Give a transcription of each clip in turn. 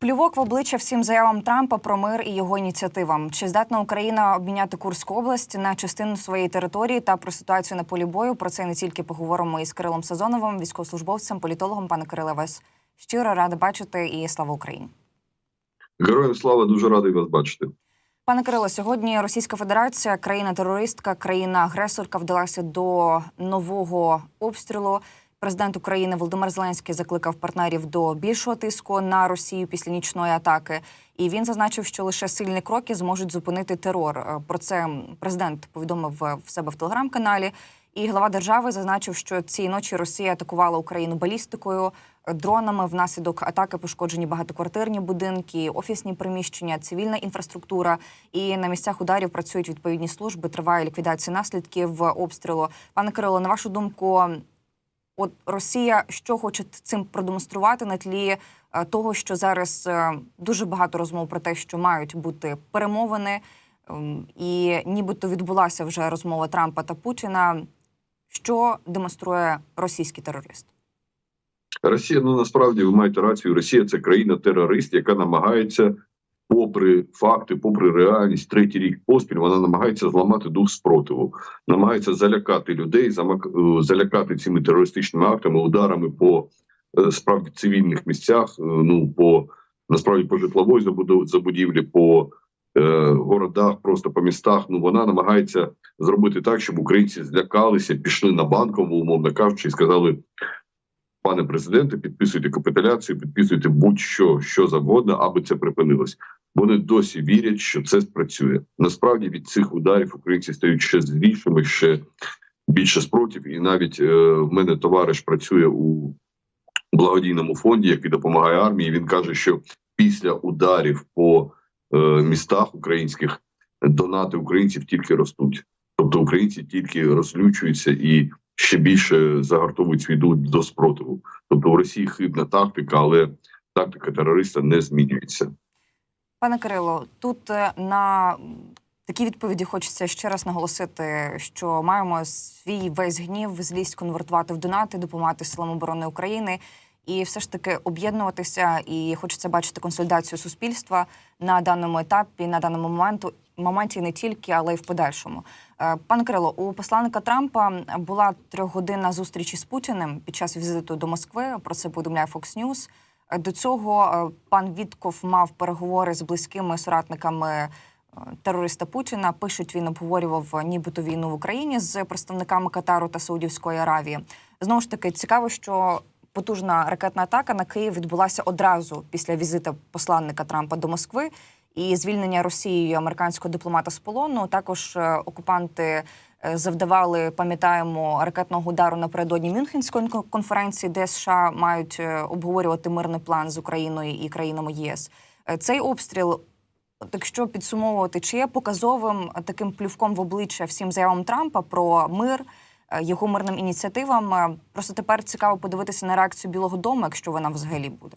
Плювок в обличчя всім заявам Трампа про мир і його ініціативам. Чи здатна Україна обміняти Курську область на частину своєї території та про ситуацію на полі бою? Про це не тільки поговоримо із Кирилом Сазоновим, військовослужбовцем, політологом. Пане Кириле, вас щиро рада бачити і слава Україні. Героям слава дуже радий вас бачити. Пане Кирило, сьогодні Російська Федерація, країна-терористка, країна-агресорка, вдалася до нового обстрілу. Президент України Володимир Зеленський закликав партнерів до більшого тиску на Росію після нічної атаки. І він зазначив, що лише сильні кроки зможуть зупинити терор. Е, Про це президент повідомив в себе в телеграм-каналі. І глава держави зазначив, що цієї ночі Росія атакувала Україну балістикою, е, дронами. Внаслідок атаки пошкоджені багатоквартирні будинки, офісні приміщення, цивільна інфраструктура. І на місцях ударів працюють відповідні служби. Триває ліквідація наслідків обстрілу. Пане Кирило, на вашу думку, от Росія що хоче цим продемонструвати на тлі е, того, що зараз е, дуже багато розмов про те, що мають бути перемовини, ем, і нібито відбулася вже розмова Трампа та Путіна. Що демонструє російський терорист? Росія, ну насправді ви маєте рацію. Росія це країна-терорист, яка намагається, попри факти, попри реальність, третій рік поспіль, вона намагається зламати дух спротиву, намагається залякати людей, е, залякати цими терористичними актами, ударами по е, справді цивільних місцях. е, Ну по насправді по житлової забудівлі, по е, городах, просто по містах. Ну вона намагається зробити так, щоб українці злякалися, пішли на банкову, умовно кажучи, і сказали. Пане президенте, підписуйте капітуляцію, підписуйте будь-що що завгодно, аби це припинилось. Вони досі вірять, що це спрацює. Насправді від цих ударів українці стають ще злішими, ще більше спротив. І навіть е, в мене товариш працює у благодійному фонді, який допомагає армії. Він каже, що після ударів по е, містах українських донати українців тільки ростуть. Тобто українці тільки розлючуються і ще більше загартовують свій дух до спротиву. Тобто у Росії хибна тактика, але тактика терориста не змінюється. Пане Кирило, тут е, на такій відповіді хочеться ще раз наголосити, що маємо свій весь гнів, злість конвертувати в донати, допомагати силам оборони України і все ж таки об'єднуватися. І хочеться бачити консолідацію суспільства на даному етапі, на даному моменту. Моменті не тільки, але й в подальшому. Е, Пане Кирило, у посланника Трампа була трьохгодинна зустріч із Путіним під час візиту до Москви. Про це повідомляє Fox News. Е, До цього е, пан Вітков мав переговори з близькими соратниками е, терориста Путіна. Пишуть, він обговорював нібито війну в Україні з представниками Катару та Саудівської Аравії. Знову ж таки, цікаво, що потужна ракетна атака на Київ відбулася одразу після візиту посланника Трампа до Москви. І звільнення Росією американського дипломата з полону також е, окупанти е, завдавали, пам'ятаємо, ракетного удару напередодні Мюнхенської конференції, де США мають е, обговорювати мирний план з Україною і країнами єС. Е, Цей обстріл, от якщо підсумовувати, чи є показовим е, таким плювком в обличчя всім заявам Трампа про мир, е, його мирним ініціативам. Е, Просто тепер цікаво подивитися на реакцію Білого Дому, якщо вона взагалі буде.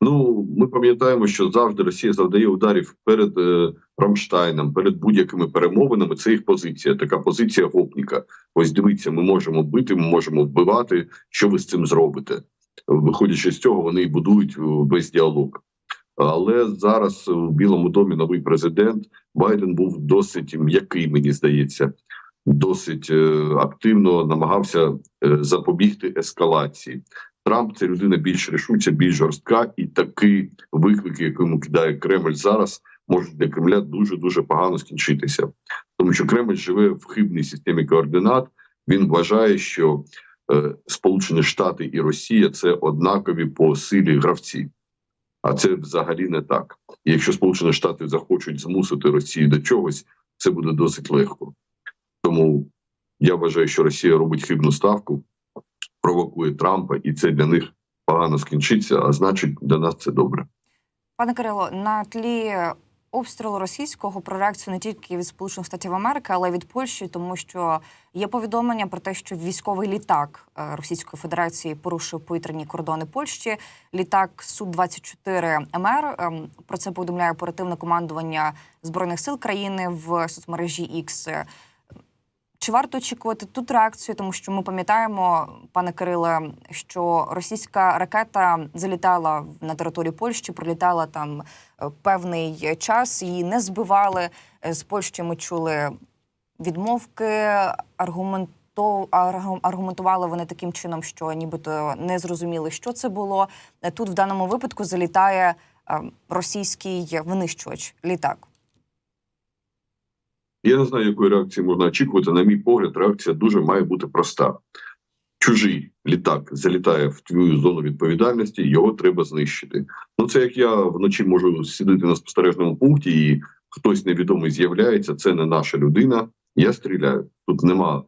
Ну ми пам'ятаємо, що завжди Росія завдає ударів перед е, Рамштайном, перед будь-якими перемовинами. Це їх позиція. Така позиція гопніка. Ось дивіться, ми можемо бити, ми можемо вбивати. Що ви з цим зробите? Виходячи з цього, вони і будують е, весь діалог. Але зараз у Білому домі новий президент Байден був досить м'який, мені здається, досить е, активно намагався е, запобігти ескалації. Трамп це людина більш рішуча, більш жорстка, і такі виклики, які йому кидає Кремль зараз, можуть для Кремля дуже дуже погано скінчитися, тому що Кремль живе в хибній системі координат. Він вважає, що е, Сполучені Штати і Росія це однакові по силі гравці. А це взагалі не так. І якщо Сполучені Штати захочуть змусити Росію до чогось, це буде досить легко. Тому я вважаю, що Росія робить хибну ставку, провокує Трампа, і це для них погано скінчиться. А значить, для нас це добре. Пане Кирило, на тлі обстрілу російського про реакцію не тільки від Сполучених Штатів Америки, але й від Польщі, тому що є повідомлення про те, що військовий літак е, Російської Федерації порушив повітряні кордони Польщі. Літак су 24 МР. Про це повідомляє оперативне командування збройних сил країни в соцмережі X. Чи варто очікувати тут реакцію? Тому що ми пам'ятаємо, пане Кириле, що російська ракета залітала на територію Польщі, пролітала там е, певний час, її не збивали. Е, З Польщі ми чули відмовки, аргументов... аргументували вони таким чином, що нібито не зрозуміли, що це було. Е, Тут в даному випадку залітає російський винищувач літак. Я не знаю, якої реакції можна очікувати. На мій погляд, реакція дуже має бути проста. Чужий літак залітає в твою зону відповідальності, його треба знищити. Ну це як я вночі можу сидіти на спостережному пункті, і хтось невідомий з'являється. Це не наша людина. Я стріляю. Тут нема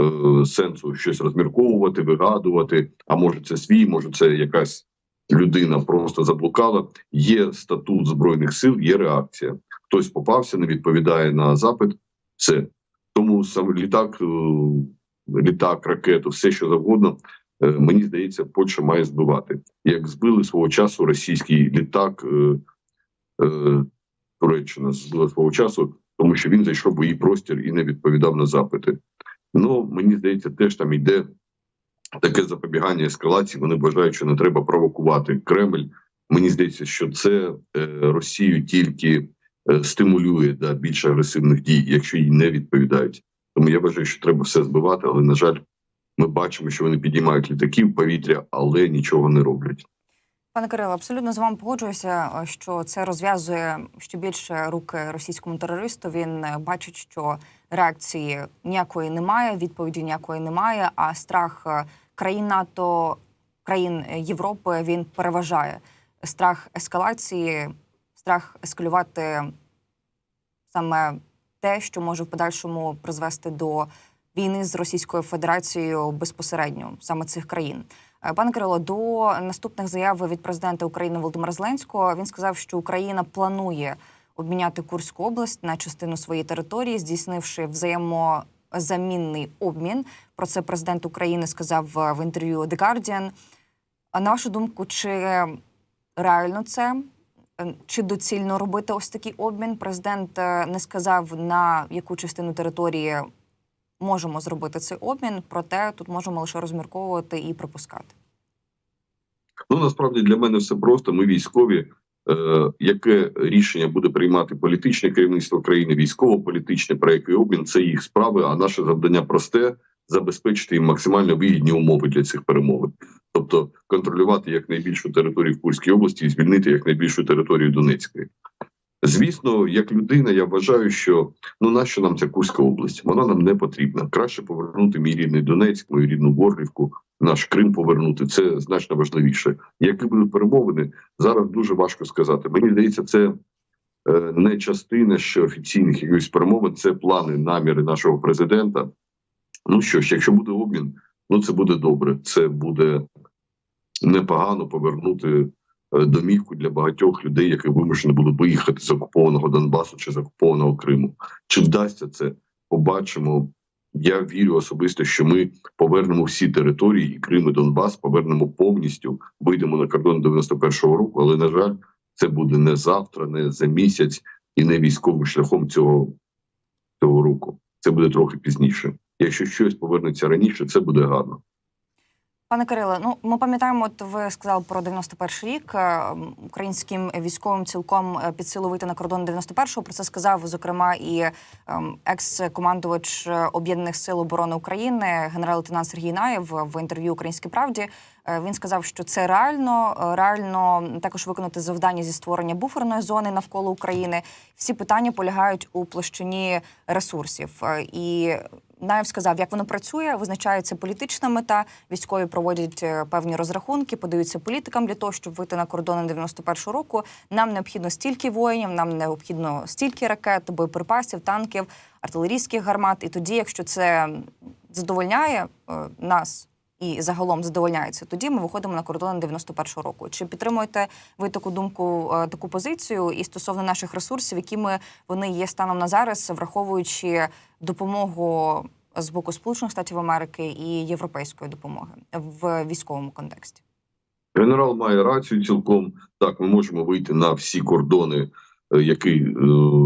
е, сенсу щось розмірковувати, вигадувати. А може, це свій, може, це якась людина просто заблукала. Є статут збройних сил, є реакція. Хтось попався, не відповідає на запит. Все тому сам літак, е, літак, ракету, все що завгодно. е, Мені здається, Польща має збивати. Як збили свого часу російський літак, е, Туреччина збила свого часу, тому що він зайшов у її простір і не відповідав на запити. Ну мені здається, теж там йде таке запобігання ескалації. Вони вважають, що не треба провокувати Кремль. Мені здається, що це Росію тільки стимулює до більш агресивних дій, якщо їй не відповідають. Тому я вважаю, що треба все збивати, але на жаль, ми бачимо, що вони підіймають літаки в повітря, але нічого не роблять. Пане Кирило, абсолютно з вами погоджуюся, е, що це розв'язує ще більше руки російському терористу. Він е, бачить, що реакції ніякої немає, відповіді ніякої немає. А страх е, країн НАТО, країн е, Європи він переважає страх ескалації, страх ескалювати саме те, що може в подальшому призвести до війни з Російською Федерацією безпосередньо саме цих країн. Е, Пане Кирило, до наступних заяв від президента України Володимира Зеленського він сказав, що Україна планує обміняти Курську область на частину своєї території, здійснивши взаємозамінний обмін. Про це президент України сказав е, в інтерв'ю The Guardian. А на вашу думку, чи реально це? Е, Чи доцільно робити ось такий обмін? Президент е, не сказав на яку частину території можемо зробити цей обмін, проте тут можемо лише розмірковувати і припускати. Ну насправді для мене все просто. Ми військові. Е, яке рішення буде приймати політичне керівництво країни, військово-політичне, про який обмін це їх справи. А наше завдання просте забезпечити їм максимально вигідні умови для цих перемовин, тобто контролювати якнайбільшу територію в Курській області і звільнити якнайбільшу територію Донецької. Звісно, як людина, я вважаю, що ну нащо нам ця Курська область? Вона нам не потрібна. Краще повернути мій рідний Донецьк, мою рідну Горлівку, наш Крим повернути. Це значно важливіше. Які будуть перемовини, зараз дуже важко сказати. Мені здається, це е, не частина ще офіційних якихось перемовин, це плани, наміри нашого президента. Ну що ж, якщо буде обмін, ну це буде добре. Це буде непогано повернути е, домівку для багатьох людей, які вимушені були виїхати з окупованого Донбасу чи з окупованого Криму. Чи вдасться це? Побачимо. Я вірю особисто, що ми повернемо всі території, і Крим і Донбас повернемо повністю, вийдемо на кордон 91-го року. Але на жаль, це буде не завтра, не за місяць і не військовим шляхом цього, цього року. Це буде трохи пізніше. Якщо щось повернеться раніше, це буде гарно. Пане Кириле, ну ми пам'ятаємо, от ви сказали про 91-й рік. Е, Українським військовим цілком е, під силу вийти на кордон 91-го. Про це сказав зокрема і ем, екс-командувач е, об'єднаних сил оборони України, генерал-лейтенант Сергій Наєв в інтерв'ю Українській правді. Він сказав, що це реально, реально також виконати завдання зі створення буферної зони навколо України. Всі питання полягають у площині ресурсів. І Наєв сказав, як воно працює, визначається політична мета. Військові проводять е, певні розрахунки, подаються політикам для того, щоб вийти на кордони 91-го року. Нам необхідно стільки воїнів, нам необхідно стільки ракет, боєприпасів, танків, артилерійських гармат. І тоді, якщо це задовольняє е, нас і загалом задовольняється, тоді ми виходимо на кордони 91-го року. Чи підтримуєте ви таку думку, е, таку позицію і стосовно наших ресурсів, якими вони є станом на зараз, враховуючи допомогу з боку Сполучених Штатів Америки і європейської допомоги в військовому контексті? Генерал має рацію цілком. Так, ми можемо вийти на всі кордони е, який е,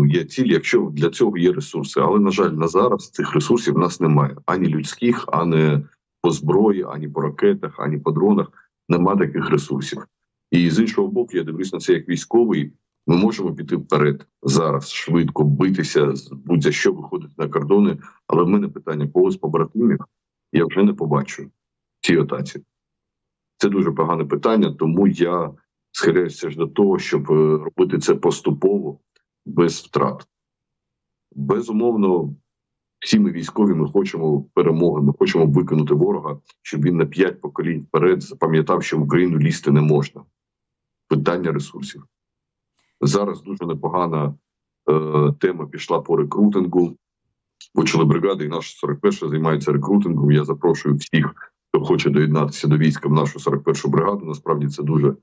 є ціль, якщо для цього є ресурси. Але на жаль, на зараз цих ресурсів в нас немає ані людських, ані по зброї, ані по ракетах, ані по дронах. Нема таких ресурсів. І з іншого боку, я дивлюсь на це як військовий. Ми можемо піти вперед зараз, швидко битися з будь-за що виходити на кордони. Але в мене питання когось побратимів я вже не побачу в цій атаці. Це дуже погане питання, тому я схиляюся ж до того, щоб е, робити це поступово без втрат. Безумовно, всі ми військові, ми хочемо перемоги, ми хочемо виконати ворога, щоб він на п'ять поколінь вперед запам'ятав, що в Україну лізти не можна. Питання ресурсів. Зараз дуже непогана е, тема пішла по рекрутингу. Почали бригади, і наша 41 займається рекрутингом. Я запрошую всіх, хто хоче доєднатися до війська в нашу 41 бригаду. Насправді це дуже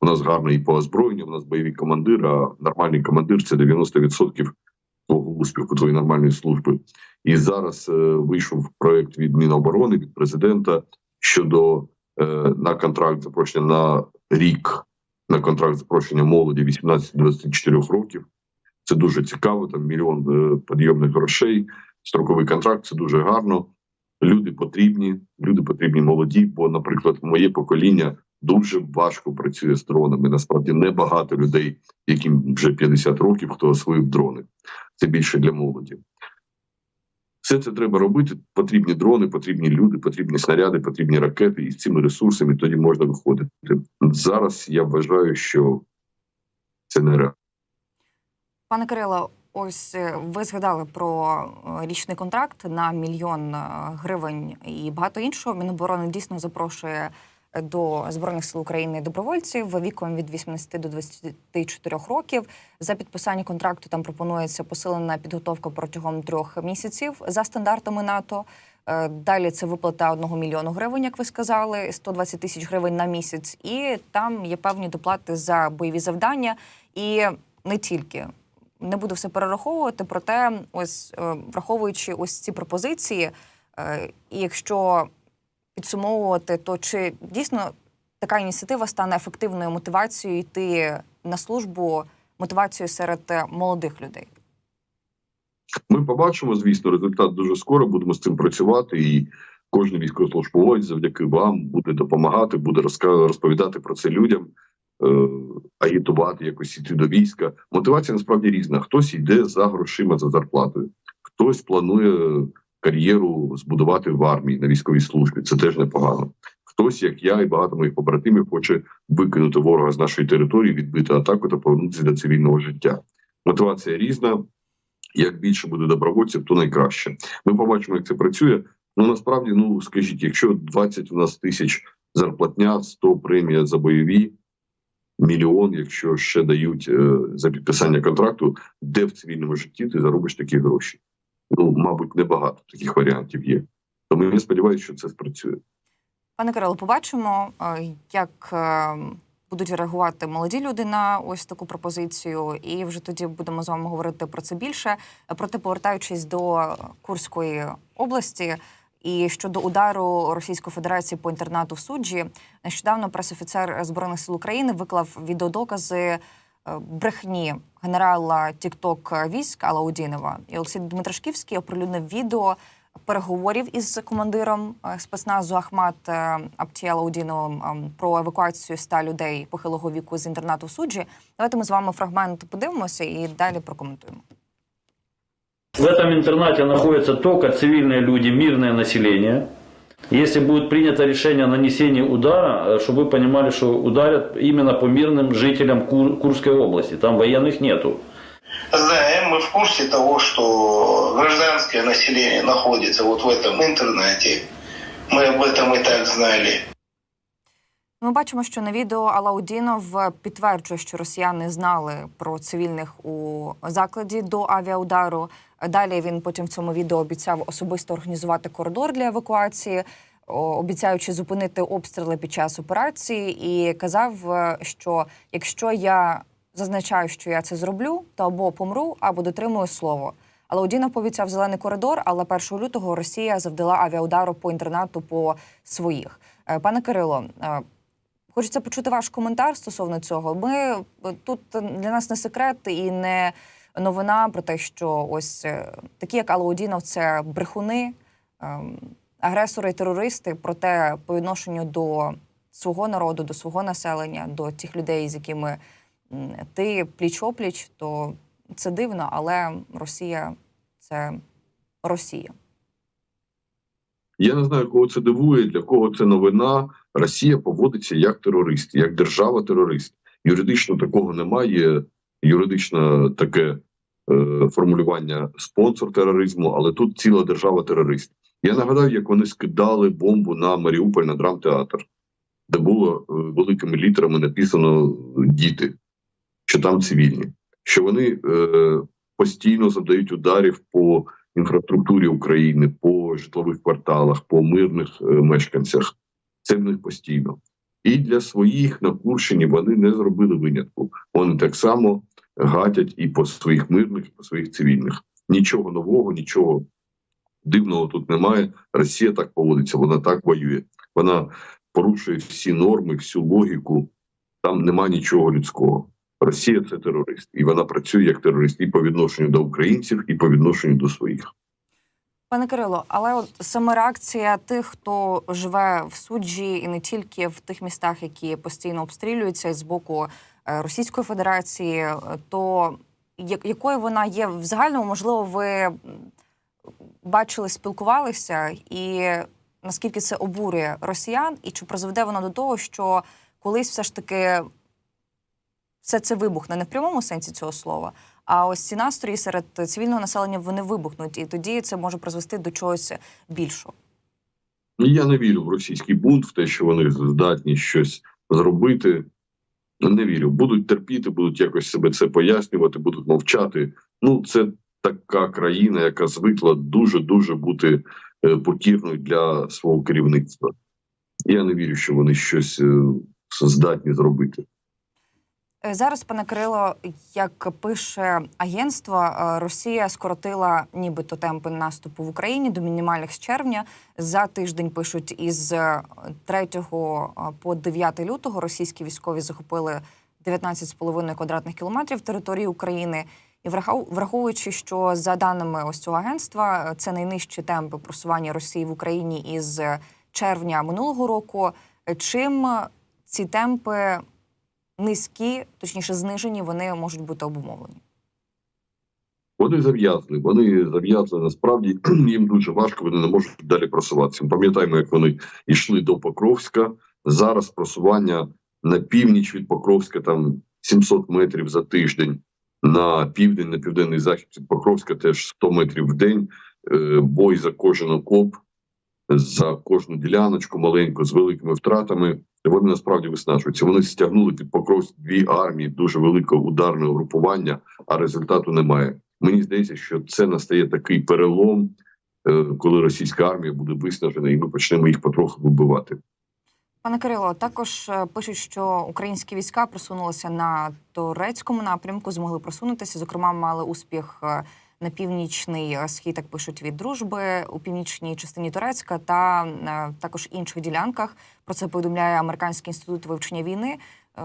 у нас гарно і по озброєнню. У нас бойові командир, а нормальний командир це 90% твого успіху, твоєї нормальної служби. І зараз е, вийшов проект від Міноборони, від президента щодо е, на контракт запрошення на рік на контракт запрошення молоді 18-24 років. Це дуже цікаво. Там мільйон е, підйомних грошей, строковий контракт. Це дуже гарно. Люди потрібні, люди потрібні молоді. Бо, наприклад, моє покоління дуже важко працює з дронами. Насправді небагато людей, яким вже 50 років, хто освоїв дрони. Це більше для молоді. Все це треба робити. Потрібні дрони, потрібні люди, потрібні снаряди, потрібні ракети, і з цими ресурсами тоді можна виходити. Зараз я вважаю, що це нереально. Пане Кирило, ось е, ви згадали про е, річний контракт на мільйон е, гривень і багато іншого. Міноборони дійсно запрошує до збройних сил України добровольців віком від 18 до 24 років. За підписання контракту там пропонується посилена підготовка протягом трьох місяців за стандартами НАТО. Е, Далі це виплата 1 мільйону гривень, як ви сказали, 120 тисяч гривень на місяць, і там є певні доплати за бойові завдання, і не тільки. Не буду все перераховувати, проте, ось е, враховуючи ось ці пропозиції, е, і якщо підсумовувати, то чи дійсно така ініціатива стане ефективною мотивацією йти на службу, мотивацією серед е, молодих людей? Ми побачимо, звісно, результат дуже скоро. Будемо з цим працювати, і кожен військовослужбовець завдяки вам буде допомагати, буде розповідати про це людям, е, агітувати, якось іти до війська. Мотивація насправді різна. Хтось йде за грошима за зарплатою, хтось планує кар'єру збудувати в армії на військовій службі. Це теж непогано. Хтось, як я і багато моїх побратимів, хоче викинути ворога з нашої території, відбити атаку та повернутися до цивільного життя. Мотивація різна. Як більше буде добровольців, то найкраще. Ми побачимо, як це працює. Ну насправді, ну скажіть, якщо 20 у нас тисяч зарплатня, 100 премія за бойові, мільйон, якщо ще дають е, за підписання контракту, де в цивільному житті ти заробиш такі гроші? Ну, мабуть, небагато таких варіантів є. Тому я сподіваюся, що це спрацює. Пане Кирило, побачимо, е, як е, будуть реагувати молоді люди на ось таку пропозицію, і вже тоді будемо з вами говорити про це більше. Проте, повертаючись до Курської області. І щодо удару Російської Федерації по інтернату в суджі, нещодавно пресофіцер збройних сил України виклав відеодокази брехні генерала Тікток військ Алаудінова. І Олексій Дмитрашківський оприлюднив відео переговорів із командиром е, спецназу Ахмат е, Аптіалаудіновим ем, про евакуацію ста людей похилого віку з інтернату в суджі. Давайте ми з вами фрагмент подивимося і далі прокоментуємо. В этом интернате находятся только цивильные люди, мирное население. Если будет принято решение о нанесении удара, э, чтобы вы понимали, что ударят именно по мирным жителям Кур- Курской области. Там военных нету. Знаем, мы в курсе того, что гражданское население находится вот в этом интернете. Мы об этом и так знали. Ми бачимо, що на відео Алаудінов підтверджує, що росіяни знали про цивільних у закладі до авіаудару. Далі він потім в цьому відео обіцяв особисто організувати коридор для евакуації, обіцяючи зупинити обстріли під час операції, і казав, е, що якщо я зазначаю, що я це зроблю, то або помру, або дотримую слово. Алаудінов пообіцяв зелений коридор, але 1 лютого Росія завдала авіаудару по інтернату по своїх. Е, Пане Кирило, е, Хочеться почути ваш коментар стосовно цього. Ми е, тут для нас не секрет і не новина про те, що ось е, такі, як Алаудінов, це брехуни, ем, агресори і терористи. Проте по відношенню до свого народу, до свого населення, до тих людей, з якими ти пліч-опліч, то це дивно, але Росія це Росія. Я не знаю, кого це дивує, для кого це новина. Росія поводиться як терорист, як держава-терорист. Юридично такого немає. Юридично таке е, формулювання спонсор тероризму, але тут ціла держава-терорист. Я нагадаю, як вони скидали бомбу на Маріуполь на драмтеатр, де було е, великими літерами написано діти, що там цивільні, що вони е, постійно завдають ударів по інфраструктурі України, по житлових кварталах, по мирних е, мешканцях. Це в них постійно. І для своїх на Курщині вони не зробили винятку. Вони так само гатять і по своїх мирних, і по своїх цивільних. Нічого нового, нічого дивного тут немає. Росія так поводиться, вона так воює. Вона порушує всі норми, всю логіку. Там нема нічого людського. Росія це терорист, і вона працює як терорист і по відношенню до українців, і по відношенню до своїх. Пане Кирило, але от саме реакція тих, хто живе в суджі, і не тільки в тих містах, які постійно обстрілюються з боку е, Російської Федерації, е, то якою вона є в загальному, можливо, ви бачили, спілкувалися, і наскільки це обурює росіян, і чи призведе воно до того, що колись все ж таки все це вибухне не в прямому сенсі цього слова, а ось ці настрої серед цивільного населення вони вибухнуть, і тоді це може призвести до чогось більшого. Ну, Я не вірю в російський бунт, в те, що вони здатні щось зробити. Не вірю. Будуть терпіти, будуть якось себе це пояснювати, будуть мовчати. Ну, це така країна, яка звикла дуже дуже бути е, покірною для свого керівництва. Я не вірю, що вони щось е, здатні зробити. Е, Зараз, пане Кирило, як пише агентство, е, Росія скоротила нібито темпи наступу в Україні до мінімальних з червня. За тиждень пишуть із е, 3 по 9 лютого російські військові захопили 19,5 квадратних кілометрів території України. І врахов- враховуючи, що за даними ось цього агентства, е, це найнижчі темпи просування Росії в Україні із е, червня минулого року. Е, Чим е, ці темпи низькі, точніше знижені, вони можуть бути обумовлені. Вони зав'язли. Вони зав'язли насправді їм дуже важко. Вони не можуть далі просуватися. Ми пам'ятаємо, як вони йшли до Покровська. Зараз просування на північ від Покровська, там 700 метрів за тиждень. На південь, на південний захід від Покровська теж 100 метрів в день. Е, Бой за кожен окоп, за кожну діляночку маленьку з великими втратами. Вони насправді виснажуються. Вони стягнули під Покровськ дві армії, дуже велике ударне угрупування, а результату немає. Мені здається, що це настає такий перелом, е, коли російська армія буде виснажена, і ми почнемо їх потроху вибивати. Пане Кирило, також е, пишуть, що українські війська просунулися на турецькому напрямку, змогли просунутися. Зокрема, мали успіх е, на північний схід, так пишуть від дружби у північній частині Турецька та е, також інших ділянках. Про це повідомляє Американський інститут вивчення війни. Е,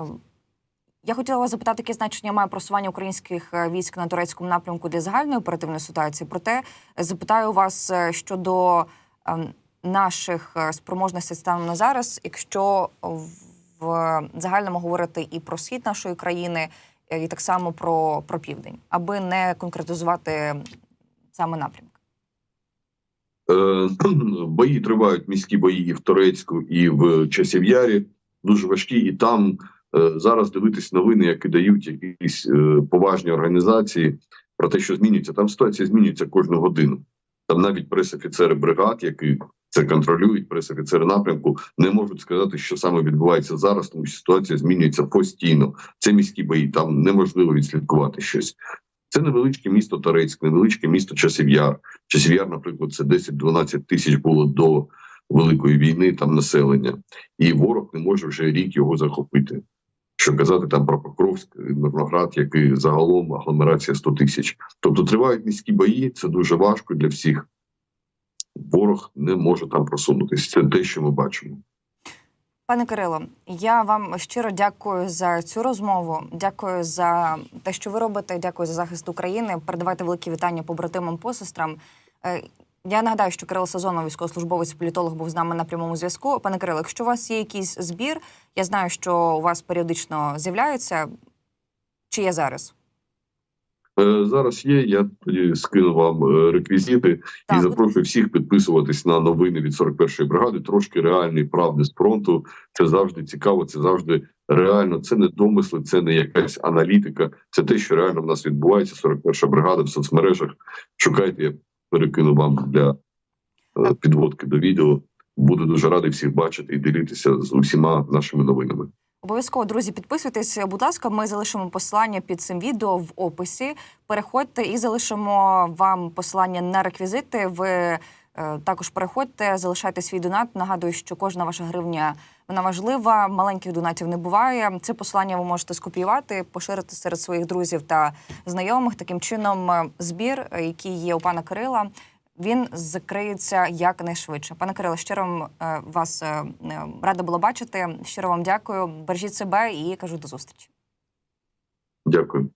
Я хотіла вас запитати, яке значення має просування українських е, військ на турецькому напрямку для загальної оперативної ситуації. Проте запитаю вас щодо наших спроможностей станом на зараз, якщо в загальному говорити і про схід нашої країни, і так само про, про південь, аби не конкретизувати саме напрямок. Е, Бої тривають міські бої і в Турецьку, і в Часів'ярі. Дуже важкі, і там е, зараз дивитись новини, які дають якісь е, поважні організації про те, що змінюється. Там ситуація змінюється кожну годину. Там навіть пресофіцери бригад, які це контролюють, пресофіцери напрямку, не можуть сказати, що саме відбувається зараз, тому що ситуація змінюється постійно. Це міські бої, там неможливо відслідкувати щось. Це невеличке місто Торецьк, невеличке місто Часів'яр. Часів'яр, наприклад, це 10-12 тисяч було до Великої війни там населення, і ворог не може вже рік його захопити. Що казати там про Покровськ, Мирноград, який загалом агломерація 100 тисяч. Тобто тривають міські бої, це дуже важко для всіх. Ворог не може там просунутися. Це те, що ми бачимо. Пане Кирило, я вам щиро дякую за цю розмову. Дякую за те, що ви робите. Дякую за захист України. Передавайте великі вітання побратимам, посестрам. Е, Я нагадаю, що Кирило Сазонов, військовослужбовець, політолог, був з нами на прямому зв'язку. Пане Кирило, якщо у вас є якийсь збір, я знаю, що у вас періодично з'являється. Чи є зараз? Е, Зараз є. Я тоді скину вам е, реквізити і Так, запрошую всіх підписуватись на новини від 41-ї бригади. Трошки реальної правди з фронту. Це завжди цікаво. Це завжди реально. Це не домисли, це не якась аналітика. Це те, що реально в нас відбувається. 41-ша бригада в соцмережах. Шукайте, я перекину вам для е, підводки до відео. Буду дуже радий всіх бачити і ділитися з усіма нашими новинами. Обов'язково, друзі, підписуйтесь. Будь ласка, ми залишимо посилання під цим відео в описі. Переходьте і залишимо вам посилання на реквізити. Ви е, також переходьте, залишайте свій донат. Нагадую, що кожна ваша гривня вона важлива. Маленьких донатів не буває. Це посилання ви можете скопіювати, поширити серед своїх друзів та знайомих. Таким чином, е, збір, е, який є у пана Кирила. Він закриється якнайшвидше. Пане Кирило, щиро е, вас е, е, рада було бачити. Щиро вам дякую. Бережіть себе і кажу до зустрічі. Дякую.